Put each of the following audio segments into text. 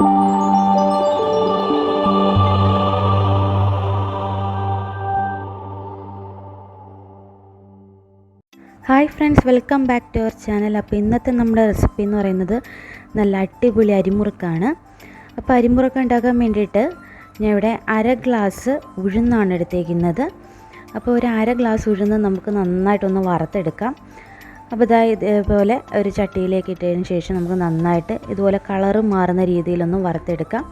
Hi friends welcome back to our channel. അപ്പോൾ ഇന്നത്തെ നമ്മുടെ റെസിപ്പി എന്ന് പറയുന്നത് നല്ല അടിപൊളി അരിമുറുക്കാണ്. അപ്പോൾ അരിമുറുക്ക് ഉണ്ടാക്കാൻ വേണ്ടിയിട്ട് ഞാൻ ഇവിടെ അര ഗ്ലാസ് ഉഴുന്നാണ് എടുത്തേക്കുന്നത്. അപ്പോൾ ഒരു അര ഗ്ലാസ് ഉഴുന്ന് നമുക്ക് നന്നായിട്ടൊന്ന് വറുത്തെടുക്കാം. അപ്പോൾ ഇതാ ഇതേപോലെ ഒരു ചട്ടിയിലേക്ക് ഇട്ടതിന് ശേഷം നമുക്ക് നന്നായിട്ട് ഇതുപോലെ കളറ് മാറുന്ന രീതിയിലൊന്നും വറുത്തെടുക്കാം.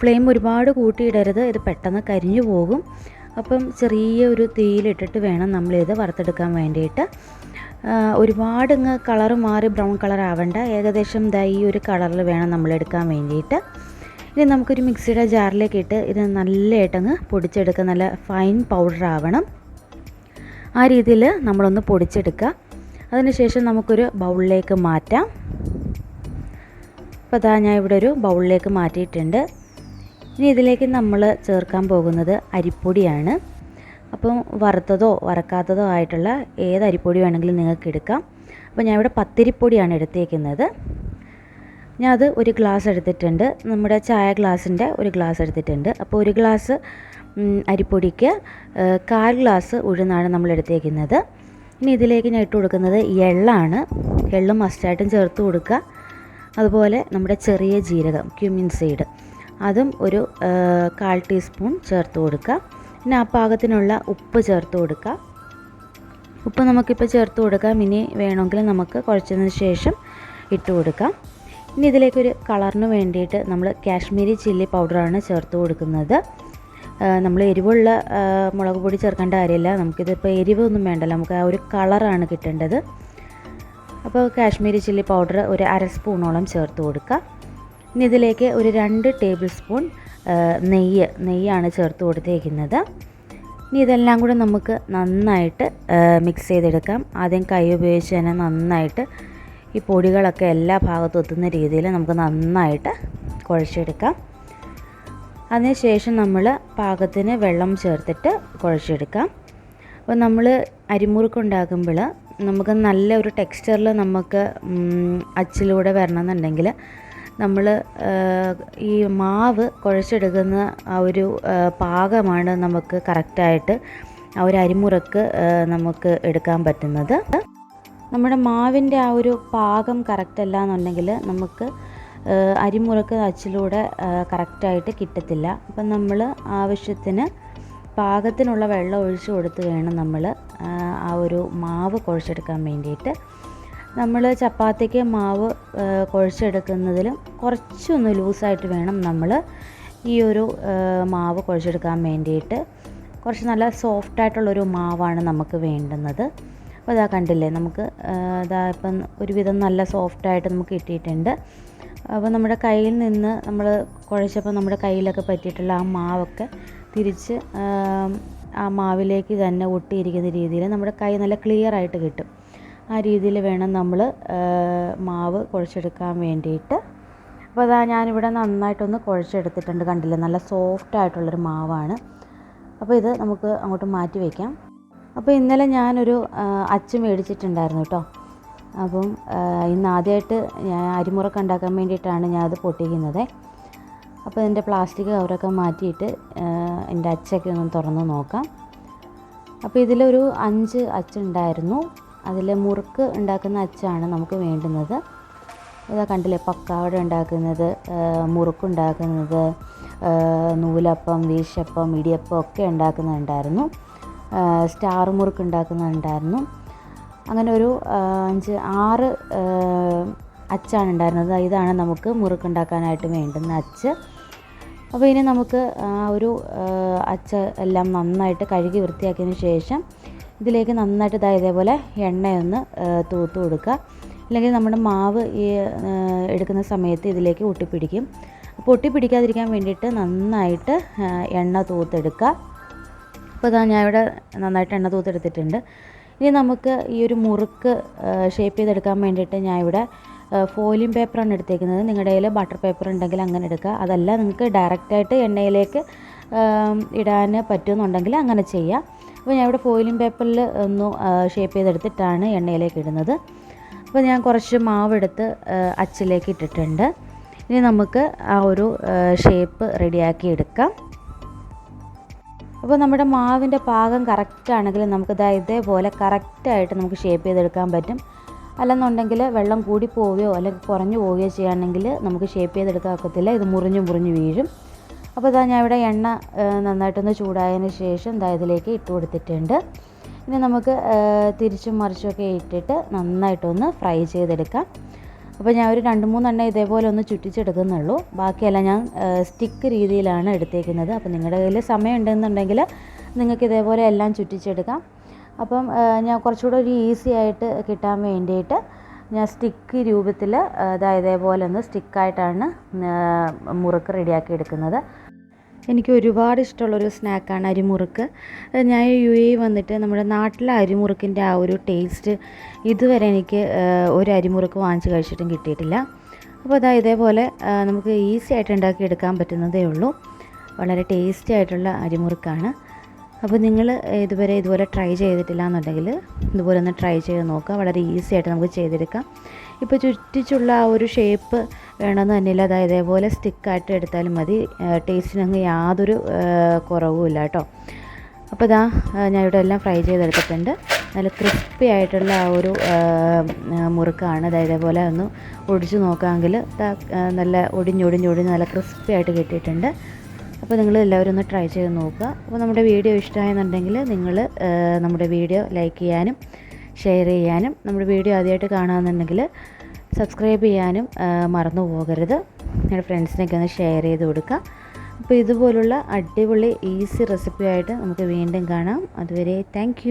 ഫ്ലെയിം ഒരുപാട് കൂട്ടിയിടരുത്. ഇത് പെട്ടെന്ന് കരിഞ്ഞു പോകും. അപ്പം ചെറിയ ഒരു തീയിലിട്ടിട്ട് വേണം നമ്മളിത് വറുത്തെടുക്കാൻ വേണ്ടിയിട്ട്. ഒരുപാട് ഇങ്ങ് കളർ മാറി ബ്രൗൺ കളർ ആവണ്ട. ഏകദേശം ദാ ഈ ഒരു കളറിൽ വേണം നമ്മൾ എടുക്കാൻ വേണ്ടിയിട്ട്. ഇനി നമുക്കൊരു മിക്സിയുടെ ജാറിലേക്ക് ഇട്ട് ഇത് നല്ലതായിട്ടങ്ങ് പൊടിച്ചെടുക്കുക. നല്ല ഫൈൻ പൗഡർ ആവണം. ആ രീതിയിൽ നമ്മളൊന്ന് പൊടിച്ചെടുക്കുക. അതിനുശേഷം നമുക്കൊരു ബൗളിലേക്ക് മാറ്റാം. അപ്പോൾ അതാ ഞാൻ ഇവിടെ ഒരു ബൗളിലേക്ക് മാറ്റിയിട്ടുണ്ട്. ഇനി ഇതിലേക്ക് നമ്മൾ ചേർക്കാൻ പോകുന്നത് അരിപ്പൊടിയാണ്. അപ്പം വറുത്തതോ വറക്കാത്തതോ ആയിട്ടുള്ള ഏത് അരിപ്പൊടി വേണമെങ്കിലും നിങ്ങൾക്ക് എടുക്കാം. അപ്പോൾ ഞാൻ ഇവിടെ പത്തിരിപ്പൊടിയാണ് എടുത്തേക്കുന്നത്. ഞാൻ അത് ഒരു ഗ്ലാസ് എടുത്തിട്ടുണ്ട്. നമ്മുടെ ചായ ഗ്ലാസിന്റെ ഒരു ഗ്ലാസ് എടുത്തിട്ടുണ്ട്. അപ്പോൾ ഒരു ഗ്ലാസ് അരിപ്പൊടിക്ക് കാൽ ഗ്ലാസ് ഉഴുന്നാണ് നമ്മൾ എടുത്തേക്കുന്നത്. ഇനി ഇതിലേക്ക് ഞാൻ ഇട്ട് കൊടുക്കുന്നത് എള്ളാണ്. എള്ളും മസ്റ്റായിട്ടും ചേർത്ത് കൊടുക്കുക. അതുപോലെ നമ്മുടെ ചെറിയ ജീരകം ക്യുമിൻ സീഡ് അതും ഒരു കാൽ ടീസ്പൂൺ ചേർത്ത് കൊടുക്കുക. പിന്നെ ആ പാകത്തിനുള്ള ഉപ്പ് ചേർത്ത് കൊടുക്കുക. ഉപ്പ് നമുക്കിപ്പോൾ ചേർത്ത് കൊടുക്കാം. ഇനി വേണമെങ്കിൽ നമുക്ക് കുഴച്ചതിന് ശേഷം ഇട്ട് കൊടുക്കാം. ഇനി ഇതിലേക്കൊരു കളറിന് വേണ്ടിയിട്ട് നമ്മൾ കാശ്മീരി ചില്ലി പൗഡറാണ് ചേർത്ത് കൊടുക്കുന്നത്. നമ്മൾ എരിവുള്ള മുളക് പൊടി ചേർക്കേണ്ട കാര്യമില്ല. നമുക്കിതിപ്പോൾ എരിവൊന്നും വേണ്ടല്ലോ. നമുക്ക് ആ ഒരു കളറാണ് കിട്ടേണ്ടത്. അപ്പോൾ കാശ്മീരി ചില്ലി പൗഡർ ഒരു അര സ്പൂണോളം ചേർത്ത് കൊടുക്കുക. ഇനി ഇതിലേക്ക് ഒരു രണ്ട് ടേബിൾ സ്പൂൺ നെയ്യ് നെയ്യാണ് ചേർത്ത് കൊടുത്തേക്കുന്നത്. ഇനി ഇതെല്ലാം കൂടെ നമുക്ക് നന്നായിട്ട് മിക്സ് ചെയ്തെടുക്കാം. ആദ്യം കൈ ഉപയോഗിച്ച് തന്നെ നന്നായിട്ട് ഈ പൊടികളൊക്കെ എല്ലാ ഭാഗത്തും എത്തുന്ന രീതിയിൽ നമുക്ക് നന്നായിട്ട് കുഴച്ചെടുക്കാം. അതിനുശേഷം നമ്മൾ പാകത്തിന് വെള്ളം ചേർത്തിട്ട് കുഴച്ചെടുക്കാം. അപ്പോൾ നമ്മൾ അരിമുറുക്ക് ഉണ്ടാക്കുമ്പോൾ നമുക്ക് നല്ല ഒരു ടെക്സ്ചറിൽ നമുക്ക് അച്ചിലൂടെ വരണമെന്നുണ്ടെങ്കിൽ നമ്മൾ ഈ മാവ് കുഴച്ചെടുക്കുന്ന ആ ഒരു പാകമാണ് നമുക്ക് കറക്റ്റായിട്ട് ആ ഒരു അരിമുറക്ക് നമുക്ക് എടുക്കാൻ പറ്റുന്നത്. നമ്മുടെ മാവിന്റെ ആ ഒരു പാകം കറക്റ്റ് അല്ല എന്നുണ്ടെങ്കിൽ നമുക്ക് അരിമുറക്ക് അച്ചിലൂടെ കറക്റ്റായിട്ട് കിട്ടത്തില്ല. അപ്പം നമ്മൾ ആവശ്യത്തിന് പാകത്തിനുള്ള വെള്ളം ഒഴിച്ച് കൊടുത്ത് വേണം നമ്മൾ ആ ഒരു മാവ് കുഴച്ചെടുക്കാൻ വേണ്ടിയിട്ട്. നമ്മൾ ചപ്പാത്തിക്ക് മാവ് കുഴച്ചെടുക്കുന്നതിലും കുറച്ചൊന്ന് ലൂസായിട്ട് വേണം നമ്മൾ ഈ ഒരു മാവ് കുഴച്ചെടുക്കാൻ വേണ്ടിയിട്ട്. കുറച്ച് നല്ല സോഫ്റ്റായിട്ടുള്ളൊരു മാവാണ് നമുക്ക് വേണ്ടുന്നത്. അപ്പോൾ ഇതാ കണ്ടില്ലേ നമുക്ക് ഇതാ ഇപ്പം ഒരുവിധം നല്ല സോഫ്റ്റായിട്ട് നമുക്ക് കിട്ടിയിട്ടുണ്ട്. അപ്പോൾ നമ്മുടെ കയ്യിൽ നിന്ന് നമ്മൾ കുഴച്ചപ്പോൾ നമ്മുടെ കയ്യിലൊക്കെ പറ്റിയിട്ടുള്ള ആ മാവൊക്കെ തിരിച്ച് ആ മാവിലേക്ക് തന്നെ ഒട്ടിയിരിക്കുന്ന രീതിയിൽ നമ്മുടെ കൈ നല്ല ക്ലിയർ ആയിട്ട് കിട്ടും. ആ രീതിയിൽ വേണം നമ്മൾ മാവ് കുഴച്ചെടുക്കാൻ വേണ്ടിയിട്ട്. അപ്പോൾ അതാ ഞാനിവിടെ നന്നായിട്ടൊന്ന് കുഴച്ചെടുത്തിട്ടുണ്ട്. കണ്ടില്ലേ? നല്ല സോഫ്റ്റ് ആയിട്ടുള്ളൊരു മാവാണ്. അപ്പോൾ ഇത് നമുക്ക് അങ്ങോട്ട് മാറ്റി വയ്ക്കാം അപ്പോൾ ഇന്നലെ ഞാനൊരു അച്ച് മേടിച്ചിട്ടുണ്ടായിരുന്നു കേട്ടോ. അപ്പം ഇന്ന് ആദ്യമായിട്ട് ഞാൻ അരിമുറക്ക് ഉണ്ടാക്കാൻ വേണ്ടിയിട്ടാണ് ഞാൻ അത് പൊട്ടിക്കുന്നത്. അപ്പോൾ ഇതിന്റെ പ്ലാസ്റ്റിക് കവറൊക്കെ മാറ്റിയിട്ട് എന്റെ അച്ചൊക്കെ ഒന്ന് തുറന്ന് നോക്കാം. അപ്പോൾ ഇതിലൊരു അഞ്ച് അച്ചുണ്ടായിരുന്നു. അതിൽ മുറുക്ക് ഉണ്ടാക്കുന്ന അച്ചാണ് നമുക്ക് വേണ്ടുന്നത്. ഇതാ കണ്ടില്ലേ പക്കാവട ഉണ്ടാക്കുന്നത് മുറുക്കുണ്ടാക്കുന്നത് നൂലപ്പം വീശപ്പം ഇടിയപ്പം ഒക്കെ ഉണ്ടാക്കുന്നുണ്ടായിരുന്നു. സ്റ്റാർ മുറുക്ക് ഉണ്ടാക്കുന്നുണ്ടായിരുന്നു. അങ്ങനെ ഒരു അഞ്ച് ആറ് അച്ചാണ് ഉണ്ടായിരുന്നത് ഇതാണ് നമുക്ക് മുറുക്കുണ്ടാക്കാനായിട്ട് വേണ്ടുന്ന അച്ച്. അപ്പോൾ ഇനി നമുക്ക് ആ ഒരു അച്ച എല്ലാം നന്നായിട്ട് കഴുകി വൃത്തിയാക്കിയതിന് ശേഷം ഇതിലേക്ക് നന്നായിട്ട് ഇതാ ഇതേപോലെ എണ്ണയൊന്ന് തൂത്ത് കൊടുക്കുക. അല്ലെങ്കിൽ നമ്മുടെ മാവ് ഈ എടുക്കുന്ന സമയത്ത് ഇതിലേക്ക് ഒട്ടിപ്പിടിക്കും. അപ്പോൾ ഒട്ടിപ്പിടിക്കാതിരിക്കാൻ വേണ്ടിയിട്ട് നന്നായിട്ട് എണ്ണ തൂത്തെടുക്കുക. അപ്പോൾ ഇതാ ഞാൻ ഇവിടെ നന്നായിട്ട് എണ്ണ തൂത്തെടുത്തിട്ടുണ്ട്. ഇനി നമുക്ക് ഈ ഒരു മുറുക്ക് ഷേപ്പ് ചെയ്തെടുക്കാൻ വേണ്ടിയിട്ട് ഞാൻ ഇവിടെ ഫോയിലിംഗ് പേപ്പറാണ് എടുത്തേക്കുന്നത്. നിങ്ങളുടെ കയ്യിൽ ബട്ടർ പേപ്പർ ഉണ്ടെങ്കിൽ അങ്ങനെ എടുക്കുക. അതല്ല നിങ്ങൾക്ക് ഡയറക്റ്റായിട്ട് എണ്ണയിലേക്ക് ഇടാൻ പറ്റുമെന്നുണ്ടെങ്കിൽ അങ്ങനെ ചെയ്യാം. അപ്പോൾ ഞാൻ ഇവിടെ ഫോയിലിംഗ് പേപ്പറിൽ ഒന്ന് ഷേപ്പ് ചെയ്തെടുത്തിട്ടാണ് എണ്ണയിലേക്ക് ഇടുന്നത്. അപ്പോൾ ഞാൻ കുറച്ച് മാവെടുത്ത് അച്ചിലേക്ക് ഇട്ടിട്ടുണ്ട്. ഇനി നമുക്ക് ആ ഒരു ഷേപ്പ് റെഡിയാക്കി എടുക്കാം. അപ്പോൾ നമ്മുടെ മാവിന്റെ പാകം കറക്റ്റ് ആണെങ്കിൽ നമുക്ക് ദാ ഇതേപോലെ കറക്റ്റായിട്ട് നമുക്ക് ഷേപ്പ് ചെയ്തെടുക്കാൻ പറ്റും. അല്ലെന്നുണ്ടെങ്കിൽ വെള്ളം കൂടി പോവുകയോ അല്ലെങ്കിൽ കുറഞ്ഞു പോവുകയോ ചെയ്യുകയാണെങ്കിൽ നമുക്ക് ഷേപ്പ് ചെയ്തെടുക്കാൻ ഒക്കത്തില്ല. ഇത് മുറിഞ്ഞു മുറിഞ്ഞു വീഴും. അപ്പോൾ ഇതാ ഞാൻ ഇവിടെ എണ്ണ നന്നായിട്ടൊന്ന് ചൂടായതിന് ശേഷം ഇതാ ഇതിലേക്ക് ഇട്ട് കൊടുത്തിട്ടുണ്ട്. ഇനി നമുക്ക് തിരിച്ചും മറിച്ചുമൊക്കെ ഇട്ടിട്ട് നന്നായിട്ടൊന്ന് ഫ്രൈ ചെയ്തെടുക്കാം. അപ്പോൾ ഞാൻ ഒരു രണ്ട് മൂന്നെണ്ണം ഇതേപോലെ ഒന്ന് ചുറ്റിച്ചെടുക്കുന്നുള്ളൂ. ബാക്കിയെല്ലാം ഞാൻ സ്റ്റിക്ക് രീതിയിലാണ് എടുത്തേക്കുന്നത്. അപ്പോൾ നിങ്ങളുടെ കയ്യിൽ സമയം ഉണ്ടെന്നുണ്ടെങ്കിൽ നിങ്ങൾക്ക് ഇതേപോലെ എല്ലാം ചുറ്റിച്ചെടുക്കാം. അപ്പം ഞാൻ കുറച്ചുകൂടെ ഒരു ഈസി ആയിട്ട് കിട്ടാൻ വേണ്ടിയിട്ട് ഞാൻ സ്റ്റിക്ക് രൂപത്തിൽ അതായത് ഇതേപോലെ ഒന്ന് സ്റ്റിക്കായിട്ടാണ് മുറുക്ക് റെഡിയാക്കി എടുക്കുന്നത്. എനിക്ക് ഒരുപാട് ഇഷ്ടമുള്ളൊരു സ്നാക്കാണ് അരിമുറുക്ക്. ഞാൻ യു എ വന്നിട്ട് നമ്മുടെ നാട്ടിലെ അരിമുറുക്കിന്റെ ആ ഒരു ടേസ്റ്റ് ഇതുവരെ എനിക്ക് ഒരു അരിമുറുക്ക് വാങ്ങിച്ച് കഴിച്ചിട്ടും കിട്ടിയിട്ടില്ല. അപ്പോൾ അതാ ഇതേപോലെ നമുക്ക് ഈസി ആയിട്ട് ഉണ്ടാക്കി എടുക്കാൻ പറ്റുന്നതേ ഉള്ളൂ. വളരെ ടേസ്റ്റി ആയിട്ടുള്ള അരിമുറുക്കാണ്. അപ്പോൾ നിങ്ങൾ ഇതുവരെ ഇതുപോലെ ട്രൈ ചെയ്തിട്ടില്ല എന്നുണ്ടെങ്കിൽ ഇതുപോലെ ഒന്ന് ട്രൈ ചെയ്ത് നോക്കുക. വളരെ ഈസി ആയിട്ട് നമുക്ക് ചെയ്തെടുക്കാം. ഇപ്പോൾ ചുറ്റിച്ചുള്ള ആ ഒരു ഷേപ്പ് വേണമെന്ന് തന്നെയില്ല. അതായത് ഇതേപോലെ സ്റ്റിക്കായിട്ട് എടുത്താലും മതി. ടേസ്റ്റിന് അങ്ങ് യാതൊരു കുറവുമില്ല കേട്ടോ. അപ്പോൾ ഇതാ ഞാൻ ഇവിടെ എല്ലാം ഫ്രൈ ചെയ്തെടുത്തിട്ടുണ്ട്. നല്ല ക്രിസ്പി ആയിട്ടുള്ള ആ ഒരു മുറുക്കാണ്. അതായത് ഇതേപോലെ ഒന്ന് ഒടിച്ച് നോക്കാമെങ്കിൽ നല്ല ഒടിഞ്ഞൊടിഞ്ഞൊടിഞ്ഞ് നല്ല ക്രിസ്പി ആയിട്ട് കിട്ടിയിട്ടുണ്ട്. അപ്പോൾ നിങ്ങൾ എല്ലാവരും ഒന്ന് ട്രൈ ചെയ്ത് നോക്കുക. അപ്പോൾ നമ്മുടെ വീഡിയോ ഇഷ്ടമായെന്നുണ്ടെങ്കിൽ നിങ്ങൾ നമ്മുടെ വീഡിയോ ലൈക്ക് ചെയ്യാനും ഷെയർ ചെയ്യാനും നമ്മുടെ വീഡിയോ ആദ്യമായിട്ട് കാണുകയെന്നുണ്ടെങ്കിൽ സബ്സ്ക്രൈബ് ചെയ്യാനും മറന്നു പോകരുത്. നിങ്ങളുടെ ഫ്രണ്ട്സിനൊക്കെ ഒന്ന് ഷെയർ ചെയ്ത് കൊടുക്കുക. അപ്പോൾ ഇതുപോലുള്ള അടിപൊളി ഈസി റെസിപ്പി ആയിട്ട് നമുക്ക് വീണ്ടും കാണാം. അതുവരെ താങ്ക്